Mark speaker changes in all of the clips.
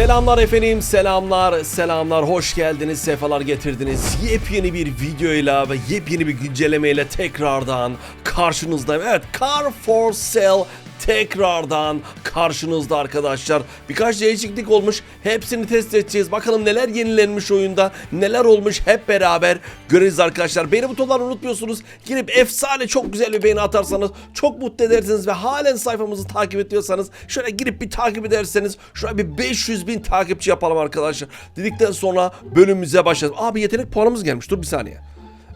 Speaker 1: Selamlar efendim, selamlar, selamlar. Hoş geldiniz, sefalar getirdiniz. Yepyeni bir videoyla ve yepyeni bir güncellemeyle tekrardan karşınızdayım. Evet, Car for Sale tekrardan karşınızda arkadaşlar. Birkaç değişiklik olmuş. Hepsini test edeceğiz. Bakalım neler yenilenmiş oyunda, neler olmuş hep beraber göreceğiz arkadaşlar. Beğeni butonlarını unutmuyorsunuz. Girip efsane çok güzel bir beğeni atarsanız çok mutlu edersiniz ve halen sayfamızı takip ediyorsanız şöyle girip bir takip ederseniz şöyle bir 500 bin takipçi yapalım arkadaşlar. Dedikten sonra bölümümüze başlayalım. Abi yetenek puanımız gelmiş. Dur bir saniye.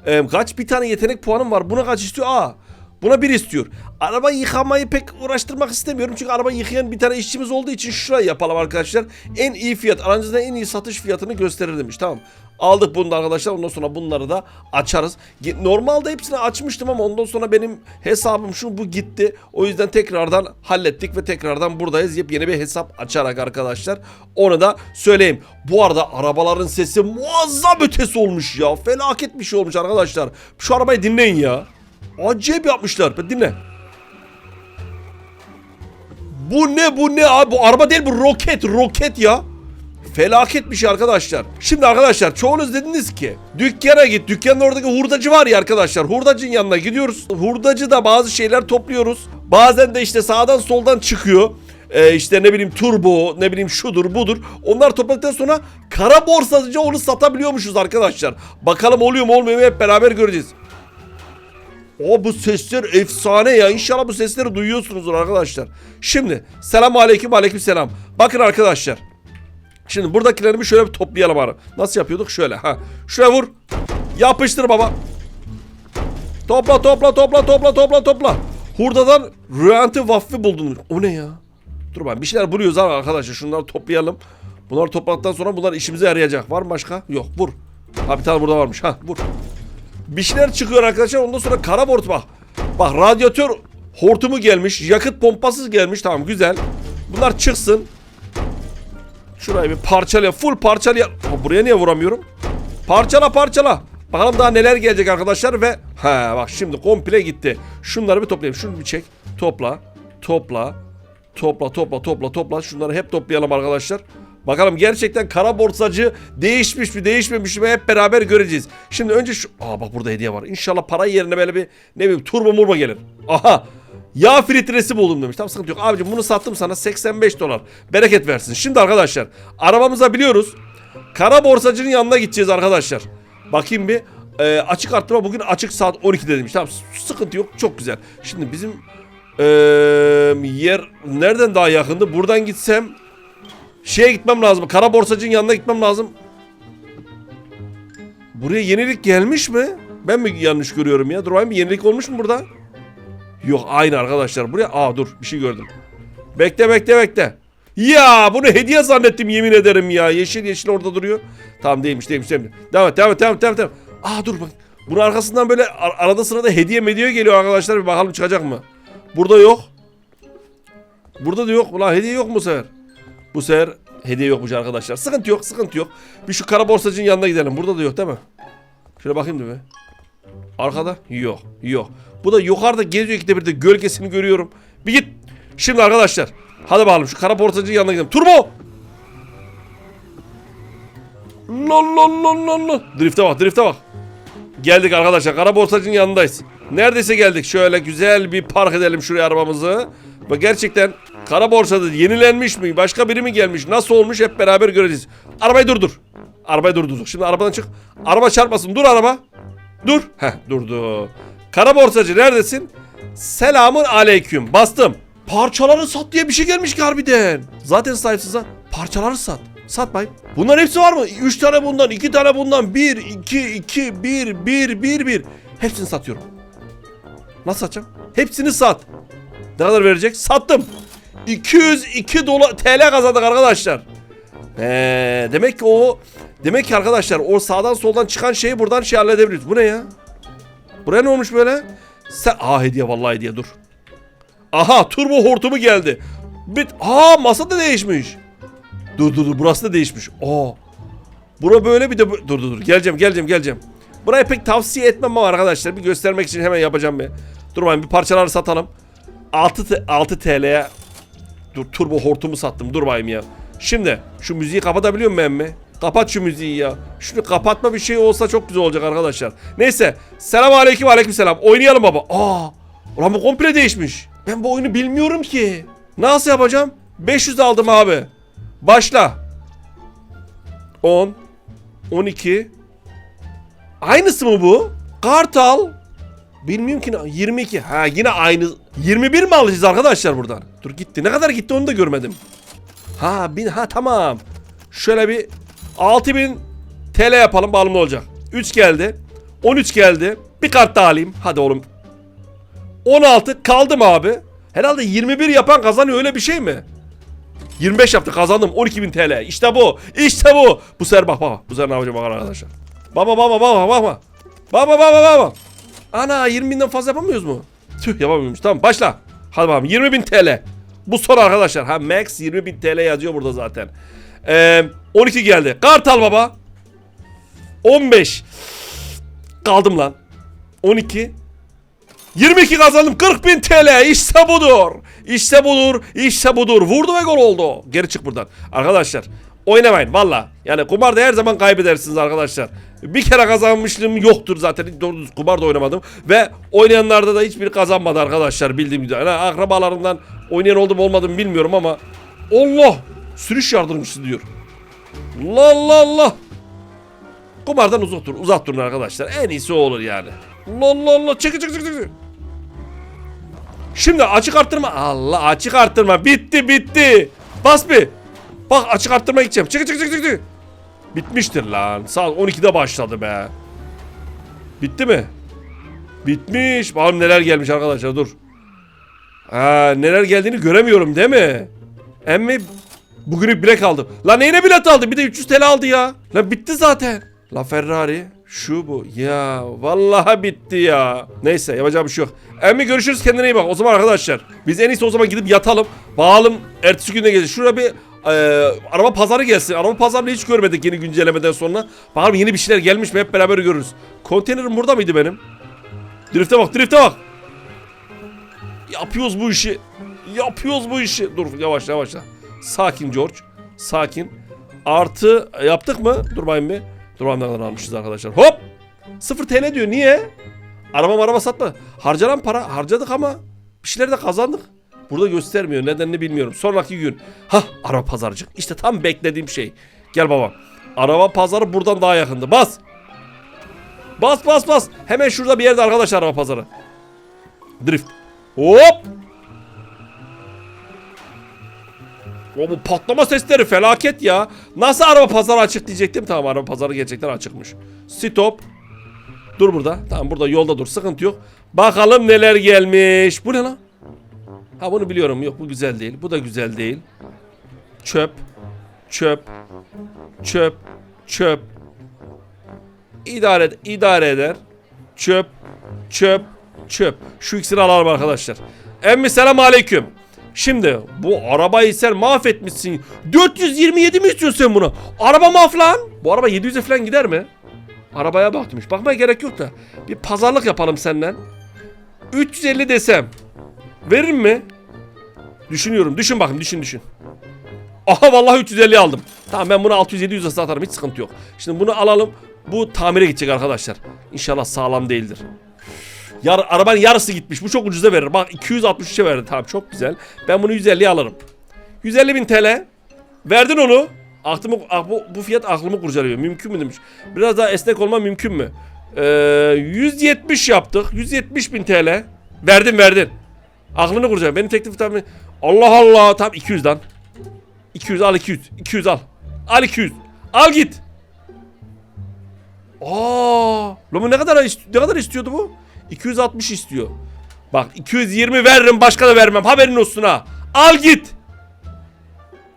Speaker 1: Ee, kaç bir tane yetenek puanım var. Buna kaç istiyor? Aa. Buna bir istiyor. Araba yıkamayı pek uğraştırmak istemiyorum. Çünkü araba yıkayan bir tane işçimiz olduğu için şurayı yapalım arkadaşlar. En iyi fiyat, aranızda en iyi satış fiyatını gösterir demiş. Tamam. Aldık bunu da arkadaşlar. Ondan sonra bunları da açarız. Normalde hepsini açmıştım ama ondan sonra benim hesabım şu bu gitti. O yüzden tekrardan hallettik ve tekrardan buradayız. Yepyeni bir hesap açarak arkadaşlar. Onu da söyleyeyim. Bu arada arabaların sesi muazzam ötesi olmuş ya. Felaket bir şey olmuş arkadaşlar. Şu arabayı dinleyin ya. Acayip yapmışlar. Bak Dinle. Bu ne bu ne abi? Bu araba değil bu roket roket ya. Felaket bir şey arkadaşlar. Şimdi arkadaşlar çoğunuz dediniz ki dükkana git. Dükkanın oradaki hurdacı var ya arkadaşlar. Hurdacının yanına gidiyoruz. Hurdacı da bazı şeyler topluyoruz. Bazen de işte sağdan soldan çıkıyor. Ee, işte ne bileyim turbo, ne bileyim şudur budur. Onlar topladıktan sonra kara borsacıca onu satabiliyormuşuz arkadaşlar. Bakalım oluyor mu olmuyor mu hep beraber göreceğiz. O bu sesler efsane ya. İnşallah bu sesleri duyuyorsunuzdur arkadaşlar. Şimdi selam aleyküm aleyküm selam. Bakın arkadaşlar. Şimdi buradakilerimi şöyle bir toplayalım abi. Nasıl yapıyorduk? Şöyle ha. Şuraya vur. Yapıştır baba. Topla topla topla topla topla topla. Hurdadan rüyanti vaffi buldum. O ne ya? Dur ben bir şeyler buluyoruz abi arkadaşlar. Şunları toplayalım. Bunları topladıktan sonra bunlar işimize yarayacak. Var mı başka? Yok vur. Ha bir tane burada varmış. Ha vur. Bir şeyler çıkıyor arkadaşlar. Ondan sonra kara bort bak. Radyatör hortumu gelmiş. Yakıt pompasız gelmiş. Tamam güzel. Bunlar çıksın. Şurayı bir parçala. Full parçala. Buraya niye vuramıyorum? Parçala parçala. Bakalım daha neler gelecek arkadaşlar ve ha bak şimdi komple gitti. Şunları bir toplayayım. Şunu bir çek. Topla. Topla. Topla topla topla topla. Şunları hep toplayalım arkadaşlar. Bakalım gerçekten kara borsacı değişmiş mi değişmemiş mi hep beraber göreceğiz. Şimdi önce şu... Aa bak burada hediye var. İnşallah para yerine böyle bir ne bileyim turbo murba gelir. Aha. Yağ filtresi buldum demiş. Tamam sıkıntı yok. Abicim bunu sattım sana 85 dolar. Bereket versin. Şimdi arkadaşlar arabamıza biliyoruz. Kara borsacının yanına gideceğiz arkadaşlar. Bakayım bir. Ee, açık arttırma bugün açık saat 12'de demiş. Tamam sıkıntı yok. Çok güzel. Şimdi bizim ee, yer nereden daha yakındı? Buradan gitsem şeye gitmem lazım. Kara borsacının yanına gitmem lazım. Buraya yenilik gelmiş mi? Ben mi yanlış görüyorum ya? Dur bir yenilik olmuş mu burada? Yok aynı arkadaşlar. Buraya aa dur bir şey gördüm. Bekle bekle bekle. Ya bunu hediye zannettim yemin ederim ya. Yeşil yeşil orada duruyor. Tamam değilmiş değilmiş değilmiş. Devam et devam et devam et devam et. Aa dur bak. Bunun arkasından böyle ar- arada sırada hediye mediye geliyor arkadaşlar. Bir bakalım çıkacak mı? Burada yok. Burada da yok. Ulan hediye yok mu sefer? Bu sefer hediye yokmuş arkadaşlar. Sıkıntı yok sıkıntı yok. Bir şu kara borsacının yanına gidelim. Burada da yok değil mi? Şöyle bakayım da be. Arkada? Yok. Yok. Bu da yukarıda geziyor ikide bir de gölgesini görüyorum. Bir git. Şimdi arkadaşlar. Hadi bakalım şu kara portacının yanına gidelim. Turbo! Lol lol lol lol lol. Drift'e bak drift'e bak. Geldik arkadaşlar. Kara borsacının yanındayız. Neredeyse geldik. Şöyle güzel bir park edelim şuraya arabamızı. Ve gerçekten kara borsada yenilenmiş mi? Başka biri mi gelmiş? Nasıl olmuş hep beraber göreceğiz. Arabayı durdur. Arabayı durdurduk. Şimdi arabadan çık. Araba çarpmasın. Dur araba. Dur. Heh durdu. Kara borsacı neredesin? Selamun aleyküm. Bastım. Parçaları sat diye bir şey gelmiş ki harbiden. Zaten sahipsiz ha. Parçaları sat. Sat bay. Bunların hepsi var mı? 3 tane bundan, 2 tane bundan. 1, 2, 2, 1, 1, 1, 1. Hepsini satıyorum. Nasıl satacağım? Hepsini sat. Ne kadar verecek? Sattım. 202 dolar TL kazandık arkadaşlar. He, demek ki o demek ki arkadaşlar o sağdan soldan çıkan şeyi buradan şey halledebiliriz. Bu ne ya? Buraya ne olmuş böyle? Sen Aa hediye vallahi hediye dur. Aha turbo hortumu geldi. Bit Aa masa da değişmiş. Dur dur dur burası da değişmiş. Aa. Bura böyle bir de dur dur dur geleceğim geleceğim geleceğim. Burayı pek tavsiye etmem ama arkadaşlar bir göstermek için hemen yapacağım bir. Dur bakayım bir parçaları satalım. 6 t- 6 TL'ye Dur turbo hortumu sattım. Dur bakayım ya. Şimdi şu müziği kapatabiliyor muyum emmi? Kapat şu müziği ya. Şunu kapatma bir şey olsa çok güzel olacak arkadaşlar. Neyse. Selamun aleyküm aleyküm selam. Oynayalım baba. Aa. Ulan bu komple değişmiş. Ben bu oyunu bilmiyorum ki. Nasıl yapacağım? 500 aldım abi. Başla. 10. 12. Aynısı mı bu? Kartal. Bilmiyorum ki. ne- 22. Ha yine aynı. 21 mi alacağız arkadaşlar buradan? Dur gitti. Ne kadar gitti onu da görmedim. Ha bin ha tamam. Şöyle bir 6000 TL yapalım ne olacak. 3 geldi. 13 geldi. Bir kart daha alayım. Hadi oğlum. 16 kaldım abi. Herhalde 21 yapan kazanıyor öyle bir şey mi? 25 yaptı kazandım 12.000 TL. İşte bu. İşte bu. Bu sefer bak bak. Bu sefer ne yapacağım bakın arkadaşlar. Baba baba baba baba. Baba baba baba. Ana 20 binden fazla yapamıyoruz mu? Tüh yapamıyormuş. Tamam başla. Hadi bakalım 20.000 TL. Bu son arkadaşlar. Ha max 20.000 TL yazıyor burada zaten. Ee, 12 geldi. Kartal baba. 15. Kaldım lan. 12. 22 kazandım 40 bin TL işte budur. İşte budur işte budur vurdu ve gol oldu. Geri çık buradan. Arkadaşlar oynamayın valla. Yani kumarda her zaman kaybedersiniz arkadaşlar. Bir kere kazanmışlığım yoktur zaten. Doğru düzgün kumar da oynamadım. Ve oynayanlarda da hiçbiri kazanmadı arkadaşlar bildiğim gibi. Yani akrabalarımdan oynayan oldu mu olmadı mı bilmiyorum ama. Allah sürüş yardımcısı diyor. Allah Allah Allah. Kumardan uzak durun, uzak durun arkadaşlar. En iyisi o olur yani. Allah Allah Allah. Çekil çekil. çekil. Şimdi açık arttırma. Allah açık arttırma. Bitti bitti. Bas bir. Bak açık arttırma gideceğim. Çekil çekil çekil. çekil. Bitmiştir lan. Saat 12'de başladı be. Bitti mi? Bitmiş. Bakalım neler gelmiş arkadaşlar dur. Ha, neler geldiğini göremiyorum değil mi? Emmi bugünü bilet aldım. Lan neyine bilet aldı? Bir de 300 TL aldı ya. Lan bitti zaten. La Ferrari şu bu. Ya vallahi bitti ya. Neyse yapacağım bir şey yok. Emmi görüşürüz kendine iyi bak. O zaman arkadaşlar biz en iyisi o zaman gidip yatalım. Bağalım ertesi günde geleceğiz. Şuraya bir e, araba pazarı gelsin. Araba pazarını hiç görmedik yeni güncellemeden sonra. Bakalım yeni bir şeyler gelmiş mi hep beraber görürüz. Konteynerim burada mıydı benim? Drifte bak drifte bak. Yapıyoruz bu işi. Yapıyoruz bu işi. Dur yavaş yavaş. Sakin George. Sakin. Artı yaptık mı? Dur bakayım bir. Dur bakayım almışız arkadaşlar. Hop. 0 TL diyor. Niye? Araba araba satma. Harcanan para harcadık ama bir şeyler de kazandık. Burada göstermiyor. Nedenini bilmiyorum. Sonraki gün. Hah araba pazarcık. İşte tam beklediğim şey. Gel baba. Araba pazarı buradan daha yakındı. Bas. Bas bas bas. Hemen şurada bir yerde arkadaşlar araba pazarı. Drift. Hop. O bu patlama sesleri felaket ya. Nasıl araba pazarı açık diyecektim. Tamam araba pazarı gerçekten açıkmış. Stop. Dur burada. Tamam burada yolda dur. Sıkıntı yok. Bakalım neler gelmiş. Bu ne lan? Ha bunu biliyorum. Yok bu güzel değil. Bu da güzel değil. Çöp. Çöp. Çöp. Çöp. İdare, idare eder. Çöp. Çöp. Çöp. Şu ikisini alalım arkadaşlar. Emmi selam aleyküm. Şimdi bu arabayı sen mahvetmişsin. 427 mi istiyorsun sen bunu? Araba maf lan. Bu araba 700'e falan gider mi? Arabaya hiç. Bakmaya gerek yok da. Bir pazarlık yapalım senden. 350 desem. Verir mi? Düşünüyorum. Düşün bakayım düşün düşün. Aha vallahi 350 aldım. Tamam ben bunu 600-700'e satarım hiç sıkıntı yok. Şimdi bunu alalım. Bu tamire gidecek arkadaşlar. İnşallah sağlam değildir. Yar, arabanın yarısı gitmiş. Bu çok ucuza verir. Bak 263'e verdi. Tamam çok güzel. Ben bunu 150'ye alırım. 150 bin TL. Verdin onu. Aklımı, ah, bu, bu fiyat aklımı kurcalıyor. Mümkün mü demiş. Biraz daha esnek olma mümkün mü? Ee, 170 yaptık. 170 bin TL. Verdin verdin. Aklını kurcalıyor. Benim teklif tabii. Allah Allah. Tam 200 lan. 200 al 200. 200 al. Al 200. Al git. Aa, lan ne kadar ne kadar istiyordu bu? 260 istiyor. Bak 220 veririm başka da vermem. Haberin olsun ha. Al git.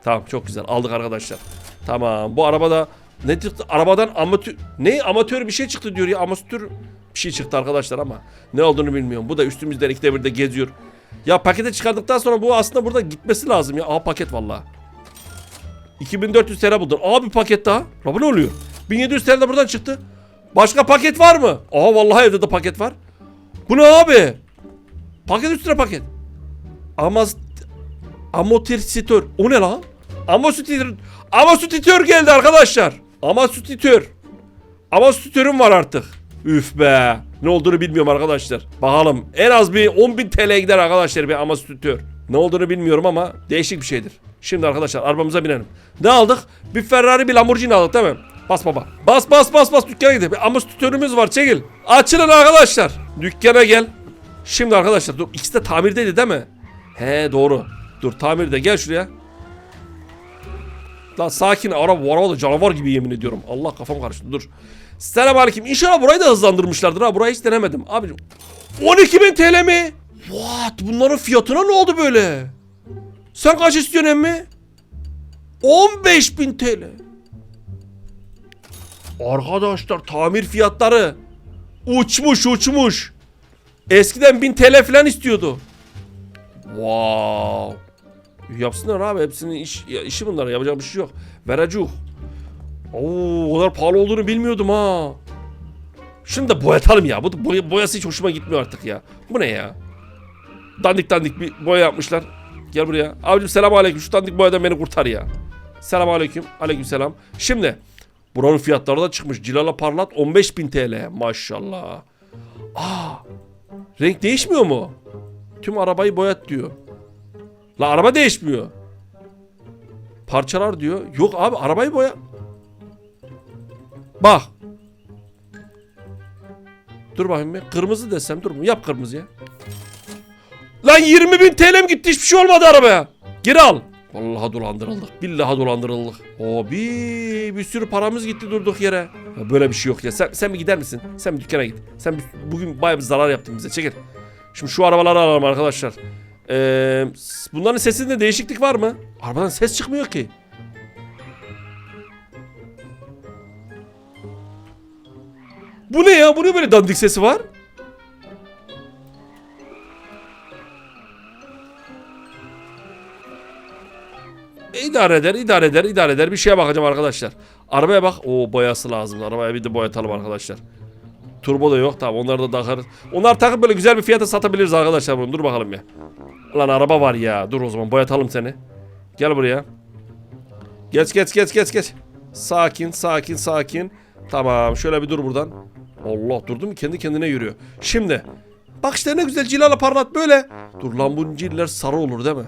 Speaker 1: Tamam çok güzel. Aldık arkadaşlar. Tamam. Bu arabada ne çıktı? Arabadan amatör ne amatör bir şey çıktı diyor ya. Amatör bir şey çıktı arkadaşlar ama ne olduğunu bilmiyorum. Bu da üstümüzden ikide bir de geziyor. Ya pakete çıkardıktan sonra bu aslında burada gitmesi lazım ya. Aha paket vallahi. 2400 TL buldum. Aa bir paket daha. La bu ne oluyor? 1700 TL de buradan çıktı. Başka paket var mı? Aha vallahi evde de paket var. Bu ne abi? Paket üstüne paket. Ama amortisör. O ne lan? Amortisör. Amortisör geldi arkadaşlar. Amortisör. Amortisörüm var artık. Üf be. Ne olduğunu bilmiyorum arkadaşlar. Bakalım. En az bir 10.000 TL gider arkadaşlar bir amortisör. Ne olduğunu bilmiyorum ama değişik bir şeydir. Şimdi arkadaşlar arabamıza binelim. Ne aldık? Bir Ferrari bir Lamborghini aldık değil mi? Bas baba. Bas bas bas bas dükkana gidelim. Bir amortisörümüz var çekil. Açılın arkadaşlar. Dükkana gel. Şimdi arkadaşlar dur ikisi de tamirdeydi değil mi? He doğru. Dur tamirde gel şuraya. Lan sakin araba bu araba da canavar gibi yemin ediyorum. Allah kafam karıştı dur. Selamünaleyküm. İnşallah burayı da hızlandırmışlardır ha. Burayı hiç denemedim. Abi 12.000 TL mi? What? Bunların fiyatına ne oldu böyle? Sen kaç istiyorsun emmi? 15.000 TL. Arkadaşlar tamir fiyatları uçmuş uçmuş. Eskiden 1000 TL falan istiyordu. Wow. Yapsınlar abi hepsinin iş, işi bunlar yapacak bir şey yok. Veracuk. Oo, o kadar pahalı olduğunu bilmiyordum ha. Şunu da boyatalım ya. Bu boya, boyası hiç hoşuma gitmiyor artık ya. Bu ne ya? Dandik dandik bir boya yapmışlar. Gel buraya. Abicim selam aleyküm. Şu dandik boyadan beni kurtar ya. Selam aleyküm. Aleyküm selam. Şimdi buranın fiyatları da çıkmış. Cilala parlat 15.000 TL. Maşallah. Aa, renk değişmiyor mu? Tüm arabayı boyat diyor. La araba değişmiyor. Parçalar diyor. Yok abi arabayı boya. Bak. Dur bakayım bir. Kırmızı desem dur mu? Yap kırmızı ya. Lan 20 bin TL'm gitti hiçbir şey olmadı arabaya. Geri al. Vallahi dolandırıldık. Billahi dolandırıldık. Abi bir sürü paramız gitti durduk yere. Ya böyle bir şey yok ya. Sen, sen bir gider misin? Sen bir dükkana git. Sen bugün bayağı bir zarar yaptın bize. Çekil. Şimdi şu arabaları alalım arkadaşlar. Ee, bunların sesinde değişiklik var mı? Arabadan ses çıkmıyor ki. Bu ne ya? Bu ne böyle dandik sesi var? E, idare eder, idare eder, idare eder. Bir şeye bakacağım arkadaşlar. Arabaya bak. Oo boyası lazım. Arabaya bir de boyatalım arkadaşlar. Turbo da yok. Tamam onları da takarız. Onlar takıp böyle güzel bir fiyata satabiliriz arkadaşlar bunu. Dur bakalım ya. Lan araba var ya. Dur o zaman boyatalım seni. Gel buraya. Geç geç geç geç geç. Sakin sakin sakin. Tamam şöyle bir dur buradan. Allah durdu mu kendi kendine yürüyor. Şimdi. Bak işte ne güzel cilala parlat böyle. Dur lan bu ciller sarı olur değil mi?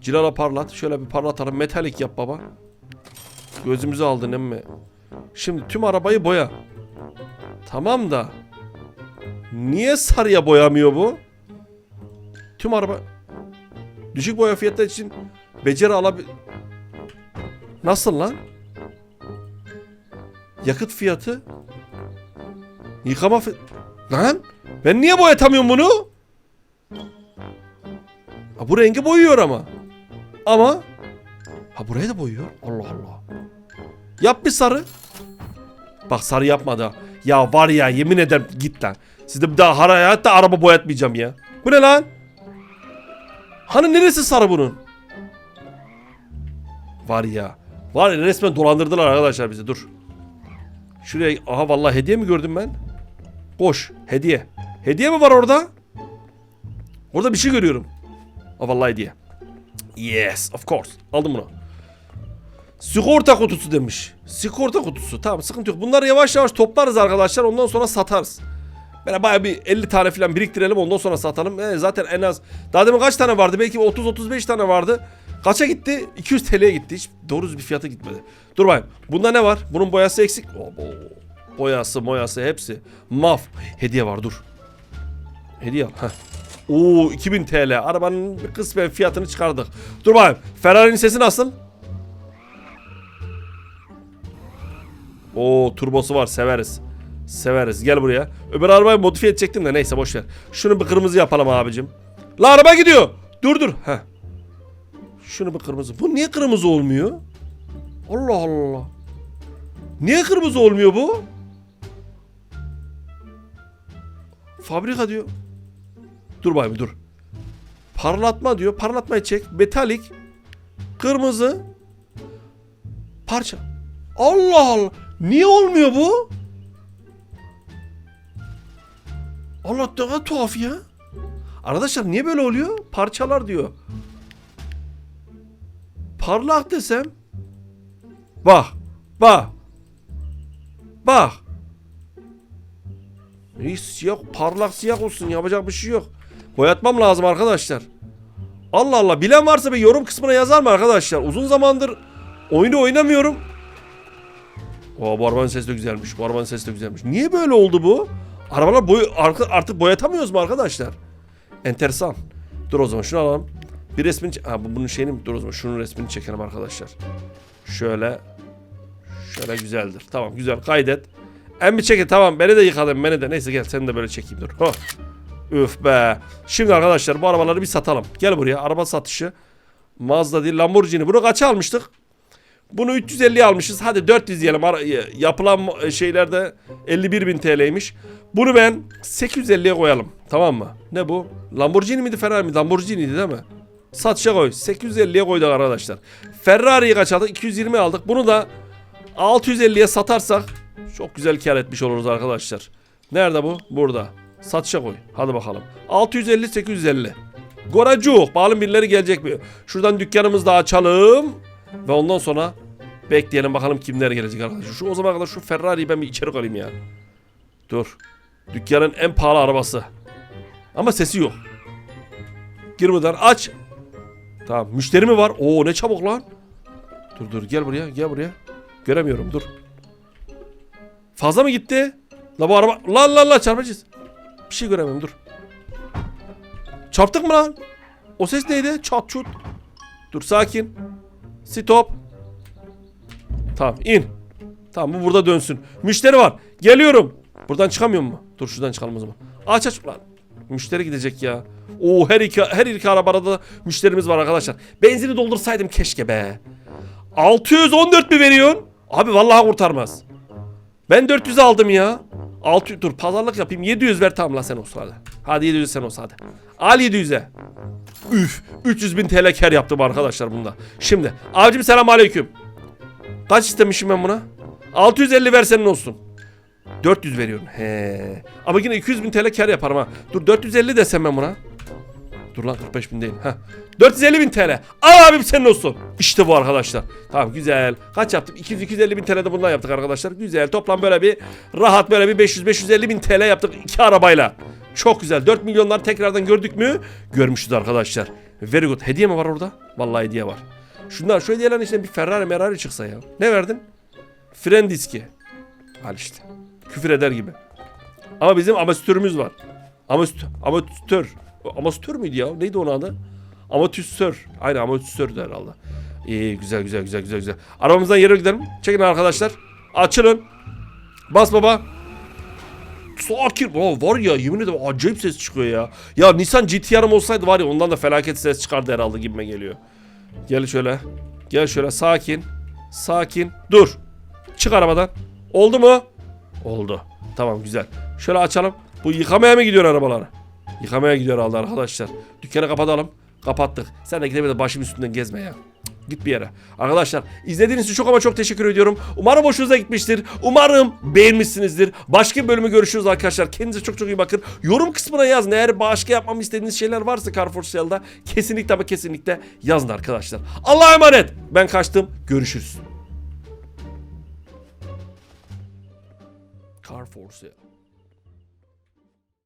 Speaker 1: Cilala parlat. Şöyle bir parlatalım. Metalik yap baba. Gözümüzü aldın emmi. Şimdi tüm arabayı boya. Tamam da. Niye sarıya boyamıyor bu? Tüm araba... Düşük boya fiyatları için beceri alabil... Nasıl lan? Yakıt fiyatı? Yıkama fi... Lan? Ben niye boyatamıyorum bunu? Ha, bu rengi boyuyor ama. Ama... Ha burayı da boyuyor. Allah Allah. Yap bir sarı. Bak sarı yapmadı. Ya var ya yemin ederim git lan. Sizde bir daha hayatta araba boyatmayacağım ya. Bu ne lan? Hani neresi sarı bunun? Var ya. Var ya resmen dolandırdılar arkadaşlar bizi dur. Şuraya aha vallahi hediye mi gördüm ben? Koş hediye. Hediye mi var orada? Orada bir şey görüyorum. Aa vallahi hediye. Yes of course. Aldım bunu. Sigorta kutusu demiş. Sigorta kutusu. Tamam sıkıntı yok. Bunları yavaş yavaş toplarız arkadaşlar. Ondan sonra satarız. Böyle bayağı bir 50 tane falan biriktirelim ondan sonra satalım. Ee, zaten en az daha demin kaç tane vardı? Belki 30-35 tane vardı. Kaça gitti? 200 TL'ye gitti. Hiç doğru bir fiyata gitmedi. Dur bakayım. Bunda ne var? Bunun boyası eksik. Obo. Boyası, moyası hepsi. Maf. Hediye var dur. Hediye al. Oo 2000 TL. Arabanın kısmen fiyatını çıkardık. Dur bakayım. Ferrari'nin sesi nasıl? Oo turbosu var severiz. Severiz gel buraya. Öbür arabayı modifiye edecektim de neyse boş ver. Şunu bir kırmızı yapalım abicim. La araba gidiyor. Dur dur. Heh. Şunu bir kırmızı. Bu niye kırmızı olmuyor? Allah Allah. Niye kırmızı olmuyor bu? Fabrika diyor. Dur bayım dur. Parlatma diyor. Parlatmayı çek. Metalik. Kırmızı. Parça. Allah Allah. Niye olmuyor bu? Allah ne tuhaf ya. Arkadaşlar niye böyle oluyor? Parçalar diyor. parlak desem. Bak. Bak. Bak. İyi siyah parlak siyah olsun yapacak bir şey yok. Boyatmam lazım arkadaşlar. Allah Allah bilen varsa bir yorum kısmına yazar mı arkadaşlar? Uzun zamandır oyunu oynamıyorum. Oo, bu arabanın sesi de güzelmiş. Bu arabanın sesi de güzelmiş. Niye böyle oldu bu? Arabalar boy artık boyatamıyoruz mu arkadaşlar? Enteresan. Dur o zaman şunu alalım. Bir resmini ha, bu- bunun şeyini mi? Dur o zaman şunun resmini çekelim arkadaşlar. Şöyle şöyle güzeldir. Tamam güzel kaydet. En bir çekin tamam beni de yıkadın beni de. Neyse gel seni de böyle çekeyim dur. Ho. Üf be. Şimdi arkadaşlar bu arabaları bir satalım. Gel buraya araba satışı. Mazda değil Lamborghini. Bunu kaça almıştık? Bunu 350 almışız. Hadi 400 diyelim. Yapılan şeylerde 51 bin TL'ymiş. Bunu ben 850'ye koyalım. Tamam mı? Ne bu? Lamborghini miydi Ferrari mi? Lamborghini'ydi değil mi? Satışa koy. 850'ye koyduk arkadaşlar. Ferrari'yi kaç aldık? 220 aldık. Bunu da 650'ye satarsak çok güzel kar etmiş oluruz arkadaşlar. Nerede bu? Burada. Satışa koy. Hadi bakalım. 650 850. Goracuk. Bakalım birileri gelecek mi? Şuradan dükkanımızı da açalım. Ve ondan sonra bekleyelim bakalım kimler gelecek arkadaşlar. Şu o zaman kadar şu Ferrari'yi ben bir içeri koyayım ya. Dur. Dükkanın en pahalı arabası. Ama sesi yok. Gir buradan aç. Tamam müşteri mi var? Oo ne çabuk lan. Dur dur gel buraya gel buraya. Göremiyorum dur. Fazla mı gitti? La bu araba lan lan lan çarpacağız. Bir şey göremiyorum dur. Çarptık mı lan? O ses neydi? Çat çut. Dur sakin. Stop. Tamam in. Tamam bu burada dönsün. Müşteri var. Geliyorum. Buradan çıkamıyor mu? Dur şuradan çıkalım o zaman. Aç aç lan. Müşteri gidecek ya. Oo her iki her iki arabada da müşterimiz var arkadaşlar. Benzini doldursaydım keşke be. 614 mi veriyorsun? Abi vallahi kurtarmaz. Ben 400 aldım ya. 600 dur pazarlık yapayım. 700 ver tamam lan sen olsun hadi. Hadi 700 sen olsun hadi. Al 700'e. Üf 300 bin TL kar yaptım arkadaşlar bunda. Şimdi abicim selam aleyküm. Kaç istemişim ben buna? 650 ver senin olsun. 400 veriyorum. He. Ama yine 200 bin TL kar yaparım ha. Dur 450 desem ben buna. Dur lan 45 bin değil. Heh. 450 bin TL. Al abim senin olsun. İşte bu arkadaşlar. Tamam güzel. Kaç yaptık? 200-250 bin TL de bundan yaptık arkadaşlar. Güzel. Toplam böyle bir rahat böyle bir 500-550 bin TL yaptık iki arabayla. Çok güzel. 4 milyonlar tekrardan gördük mü? Görmüşüz arkadaşlar. Very good. Hediye mi var orada? Vallahi hediye var. Şunlar şu hediyelerin içinden bir Ferrari Merari çıksa ya. Ne verdin? Fren diski. Al işte. Küfür eder gibi. Ama bizim amatörümüz var. Amatör. Amatör. Amatör müydü ya? Neydi onun adı? Amatüsör. Aynen amatüsördü herhalde. İyi güzel güzel güzel güzel güzel. Arabamızdan yere gidelim. Çekin arkadaşlar. Açılın. Bas baba. Sakin. Oh, var ya yemin ederim acayip ses çıkıyor ya. Ya Nissan GT-R'ım olsaydı var ya ondan da felaket ses çıkardı herhalde gibime geliyor. Gel şöyle. Gel şöyle sakin. Sakin. Dur. Çık arabadan. Oldu mu? Oldu. Tamam güzel. Şöyle açalım. Bu yıkamaya mı gidiyor arabaları? Yıkamaya gidiyor herhalde arkadaşlar. Dükkanı kapatalım. Kapattık. Sen de gidip de başım üstünden gezme ya. Git bir yere. Arkadaşlar izlediğiniz için çok ama çok teşekkür ediyorum. Umarım hoşunuza gitmiştir. Umarım beğenmişsinizdir. Başka bir bölümü görüşürüz arkadaşlar. Kendinize çok çok iyi bakın. Yorum kısmına yazın. Eğer başka yapmamı istediğiniz şeyler varsa Carrefour Sale'da kesinlikle ama kesinlikle yazın arkadaşlar. Allah'a emanet. Ben kaçtım. Görüşürüz. Carrefour Sale.